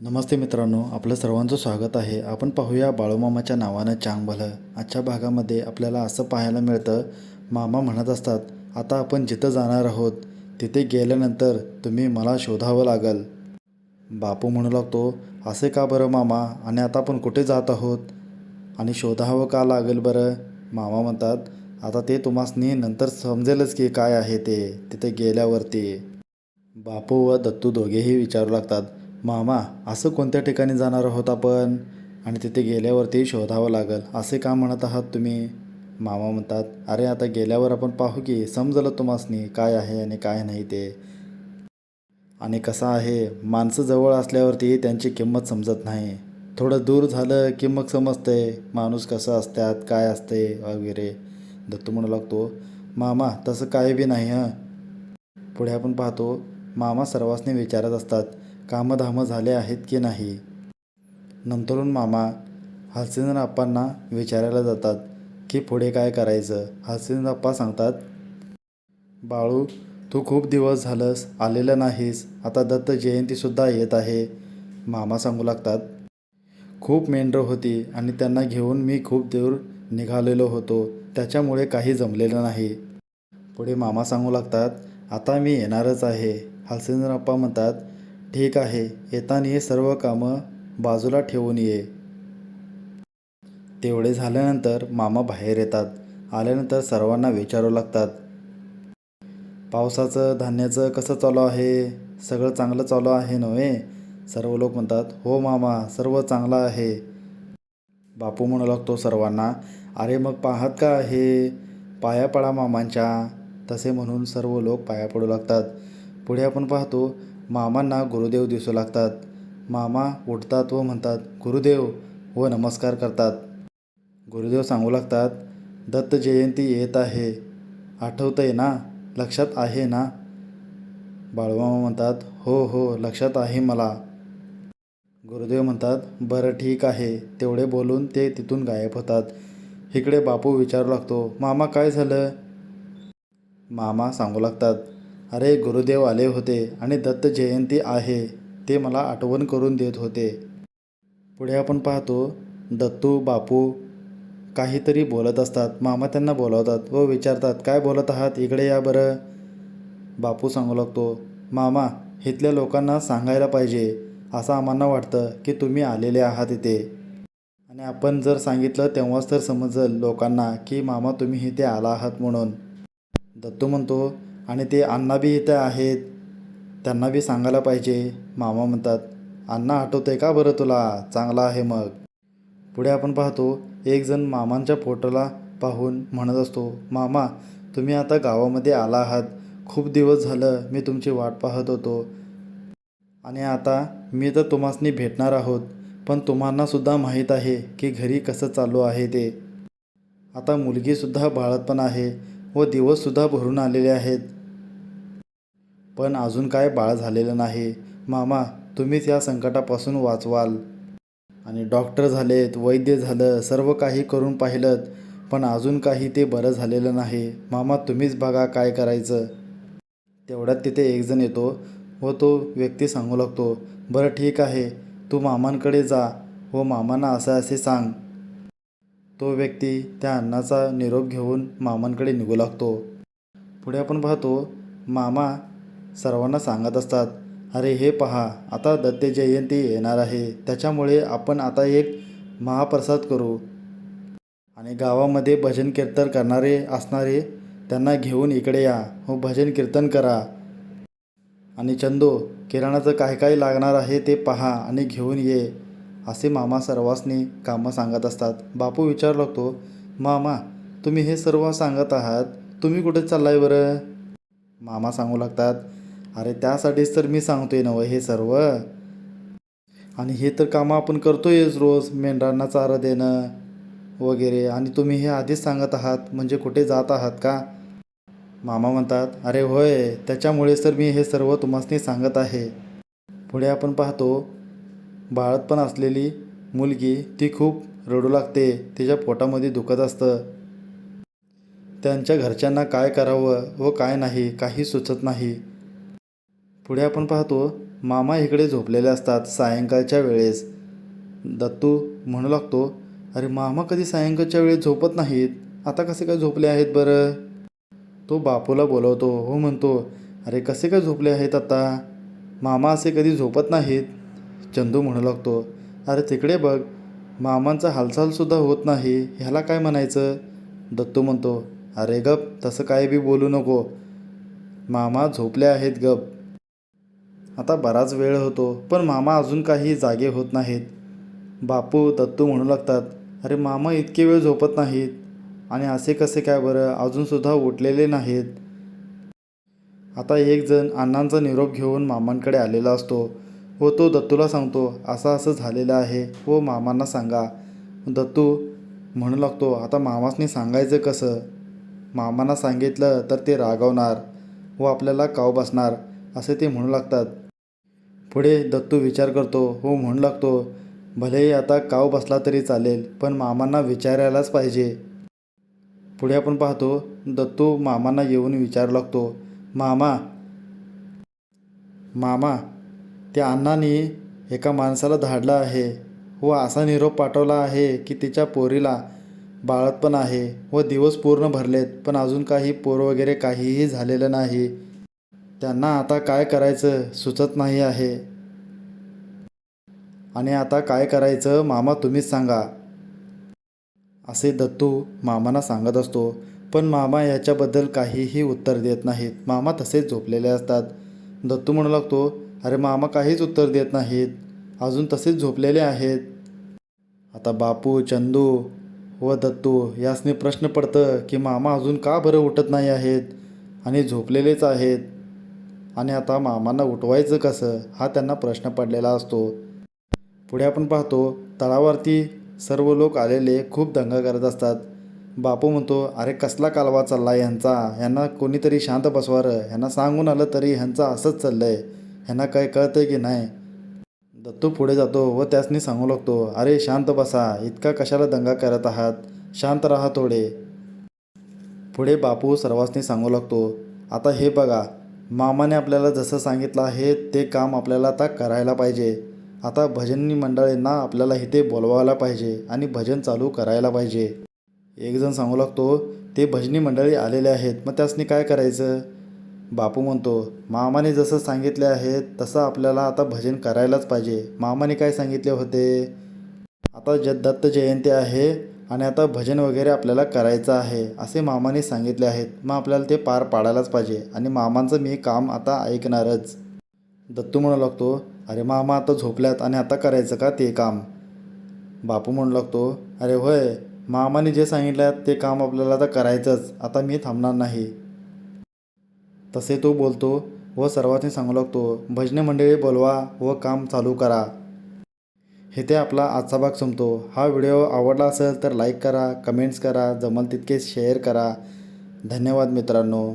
नमस्ते मित्रांनो आपलं सर्वांचं स्वागत आहे. आपण पाहूया बाळूमामाच्या नावानं चांग भलं आजच्या भागामध्ये आपल्याला असं पाहायला मिळतं मामा म्हणत असतात आता आपण जिथं जाणार आहोत तिथे गेल्यानंतर तुम्ही मला शोधावं लागल. बापू म्हणू लागतो असे का बरं मामा? आणि आता आपण कुठे जात आहोत? आणि शोधावं का लागेल बरं? मामा म्हणतात आता ते तुम्हासनी नंतर समजेलच की काय आहे ते तिथे गेल्यावरती. बापू व दत्तू दोघेही विचारू लागतात मामा असं कोणत्या ठिकाणी जाणार आहोत आपण? आणि तिथे गेल्यावरती शोधावं लागेल. असे का म्हणत आहात तुम्ही? मामा म्हणतात अरे आता गेल्यावर आपण पाहू की समजलं तुम्हासनी काय आहे आणि काय नाही ते. आणि कसं आहे? माणसं जवळ असल्यावरती त्यांची किंमत समजत नाही. थोडं दूर झालं की मग समजतंय माणूस कसं असतात काय असते वगैरे. दत्तू म्हणू लागतो मामा तसं काही बी नाही हं. पुढे आपण पाहतो मामा सर्वांसनी विचारत असतात कामधामं झाले आहेत की नाही? नंतरून मामा हसीन अप्पांना विचारायला जातात की पुढे काय करायचं? हसीन अप्पा सांगतात बाळू तू खूप दिवस झालंस आलेलं नाहीस. आता दत्त जयंतीसुद्धा येत आहे. मामा सांगू लागतात खूप मेंढरं होती आणि त्यांना घेऊन मी खूप दूर निघालेलो होतो. त्याच्यामुळे काही जमलेलं नाही. पुढे मामा सांगू लागतात आता मी येणारच आहे. हलसेंद्रप्पा म्हणतात ठीक आहे येताना हे सर्व कामं बाजूला ठेवून ये. तेवढे झाल्यानंतर मामा बाहेर येतात. आल्यानंतर सर्वांना विचारू लागतात. पावसाचं धान्याचं कसं चालू आहे? सगळं चांगलं चालू आहे नव्हे? सर्व लोक म्हणतात हो मामा सर्व चांगलं आहे. बापू म्हणू लागतो सर्वांना अरे मग पाहत का आहे? पाया पडा मामांच्या. तसे म्हणून सर्व लोक पाया पडू लागतात. पुढे आपण पाहतो मामांना गुरुदेव दिसू लागतात. मामा उठतात व म्हणतात गुरुदेव व नमस्कार करतात. गुरुदेव सांगू लागतात दत्त जयंती येत आहे. आठवतंय ना? लक्षात आहे ना? बाळूमामा म्हणतात हो हो लक्षात आहे मला. गुरुदेव म्हणतात बरं ठीक आहे. तेवढे बोलून ते तिथून गायब होतात. इकडे बापू विचारू लागतो मामा काय झालं? मामा सांगू लागतात अरे गुरुदेव आले होते आणि दत्त जयंती आहे ते मला आठवण करून देत होते. पुढे आपण पाहतो दत्तू बापू काहीतरी बोलत असतात. मामा त्यांना बोलावतात व विचारतात काय बोलत आहात? इकडे या बरं. बापू सांगू लागतो मामा इथल्या लोकांना सांगायला पाहिजे. असं आम्हाला वाटतं की तुम्ही आलेले आहात इथे. आणि आपण जर सांगितलं तेव्हाच तर समजलं लोकांना की मामा तुम्ही इथे आला आहात म्हणून. दत्तू म्हणतो आणि ते अण्णा बी इथे आहेत. त्यांना बी सांगायला पाहिजे. मामा म्हणतात अण्णा आठवतंय का बरं तुला? चांगला आहे मग. पुढे आपण पाहतो एक जण मामांच्या फोटोला पाहून म्हणत असतो मामा तुम्ही आता गावामध्ये आला आहात. खूप दिवस झालं मी तुमची वाट पाहत होतो. आणि आता मी तर तुम्हासनी भेटणार आहोत पण तुम्हालासुद्धा माहीत आहे की घरी कसं चालू आहे ते. आता मुलगीसुद्धा बाळत पण आहे व दिवससुद्धा भरून आलेले आहेत. पण अजून काय बाळ झालेलं नाही. मामा तुम्हीच या संकटापासून वाचवाल. आणि डॉक्टर झालेत वैद्य झालं सर्व काही करून पाहिलं पण अजून काही ते बरं झालेलं नाही. मामा तुम्हीच बघा काय करायचं. तेवढ्यात तिथे एकजण येतो व तो व्यक्ती सांगू लागतो बरं ठीक आहे तू मामांकडे जा व मामांना असं असे सांग. तो व्यक्ती त्या अण्णाचा निरोप घेऊन मामांकडे निघू लागतो. पुढे आपण पाहतो मामा सर्वांना सांगत असतात अरे हे पहा आता दत्त जयंती येणार आहे त्याच्यामुळे आपण आता एक महाप्रसाद करू. आणि गावामध्ये भजन कीर्तन करणारे असणारे त्यांना घेऊन इकडे या हो भजन कीर्तन करा. आणि चंदो किराणाचं काय काय लागणार आहे ते पहा आणि घेऊन ये असे मामा सर्वांसनी कामं सांगत असतात. बापू विचारू लागतो मामा तुम्ही हे सर्व सांगत आहात तुम्ही कुठे चाललाय बरं? मामा सांगू लागतात अरे त्यासाठीच तर मी सांगतोय नवं हे सर्व. आणि हे तर कामं आपण करतोयच रोज मेंढरांना चारा देणं वगैरे. आणि तुम्ही हे आधीच सांगत आहात म्हणजे कुठे जात आहात का? मामा म्हणतात अरे होय त्याच्यामुळेच तर मी हे सर्व तुम्हासनी सांगत आहे. पुढे आपण पाहतो बाळत पण असलेली मुलगी ती खूप रडू लागते तिच्या पोटामध्ये दुखत असतं. त्यांच्या घरच्यांना काय करावं व काय नाही काही सुचत नाही. पुढे आपण पाहतो मामा इकडे झोपलेले असतात सायंकाळच्या वेळेस. दत्तू म्हणू लागतो अरे मामा कधी सायंकाळच्या वेळेस झोपत नाहीत? आता कसे काय झोपले आहेत बरं? तो बापूला बोलवतो हो म्हणतो अरे कसे काय झोपले आहेत आता? मामा असे कधी झोपत नाहीत? चंदू म्हणू लागतो अरे तिकडे बघ मामांचा हालचालसुद्धा होत नाही ह्याला काय म्हणायचं? दत्तू म्हणतो अरे गप तसं काय बी बोलू नको. मामा झोपले आहेत गप. आता बराच वेळ होतो पण मामा अजून काही जागे होत नाहीत. बापू दत्तू म्हणू लागतात अरे मामा इतके वेळ झोपत नाहीत. आणि असे कसे काय बरं? अजूनसुद्धा उठलेले नाहीत. आता एक जण अण्णांचा निरोप घेऊन मामांकडे आलेला असतो. व तो दत्तूला सांगतो असं असं झालेलं आहे. व मामांना सांगा. दत्तू म्हणू लागतो आता मामासनी सांगायचं कसं? मामांना सांगितलं तर ते रागवणार व आपल्याला काव बसणार असे ते म्हणू लागतात. पुढे दत्तू विचार करतो हो म्हणू लागतो भलेही आता काव बसला तरी चालेल पण मामांना विचारायलाच पाहिजे. पुढे आपण पाहतो दत्तू मामांना येऊन विचारू लागतो मामा मामा त्या अण्णांनी एका माणसाला धाडलं आहे व असा निरोप पाठवला आहे की तिच्या पोरीला बाळत पण आहे व दिवस पूर्ण भरलेत पण अजून काही पोर वगैरे काहीही झालेलं नाही. त्यांना आता काय करायचं सुचत नाही आहे. आणि आता काय करायचं मामा तुम्हीच सांगा. असे दत्तू मामांना सांगत असतो. पण मामा याच्याबद्दल काहीही उत्तर देत नाहीत. मामा तसेच झोपलेले असतात. दत्तू म्हणू लागतो अरे मामा काहीच उत्तर देत नाहीत. अजून तसेच झोपलेले आहेत. आता बापू चंदू व दत्तू यासने प्रश्न पडतं की मामा अजून का बरं उठत नाही आहेत आणि झोपलेलेच आहेत. आणि आता मामांना उठवायचं कसं हा त्यांना प्रश्न पडलेला असतो. पुढे आपण पाहतो तळावरती सर्व लोक आलेले खूप दंगा करत असतात. बापू म्हणतो अरे कसला कालवा चालला ह्यांचा? ह्यांना कोणीतरी शांत बसवारं. ह्यांना सांगून आलं तरी ह्यांचं असंच चाललं आहे ह्यांना काय आहे की नाही? दत्तू पुढे जातो व त्यासनी सांगू लागतो अरे शांत बसा. इतका कशाला दंगा करत आहात? शांत राहा थोडे. पुढे बापू सर्वांनी सांगू लागतो आता हे बघा. मामाने आपल्याला जसं सांगितलं आहे ते काम आपल्याला आता करायला पाहिजे. आता भजनी मंडळींना आपल्याला इथे बोलवायला पाहिजे आणि भजन चालू करायला पाहिजे. एकजण सांगू लागतो ते भजनी मंडळी आलेले आहेत मग त्यासनी काय करायचं? बापू म्हणतो मामाने जसं सांगितले आहे तसं आपल्याला आता भजन करायलाच पाहिजे. मामाने काय सांगितले होते? आता ज दत्त जयंती आहे आणि आता भजन वगैरे आपल्याला करायचं आहे असे मामाने सांगितले आहेत. मग आपल्याला ते पार पाडायलाच पाहिजे आणि मामांचं मी काम आता ऐकणारच. दत्तू म्हणू लागतो अरे मामा आता झोपल्यात आणि आता करायचं का ते काम? बापू म्हणू लागतो अरे होय मामाने जे सांगितलं ते काम आपल्याला आता करायचंच आता मी थांबणार नाही. तसे तो बोलतो व सर्वांनी सांगू लागतो भजने मंडळी बोलवा व काम चालू करा. हे आपला आजचा भाग संपतो. हा व्हिडिओ आवडला असेल तर लाईक करा कमेंट्स करा जमल तितके शेअर करा. धन्यवाद मित्रांनो.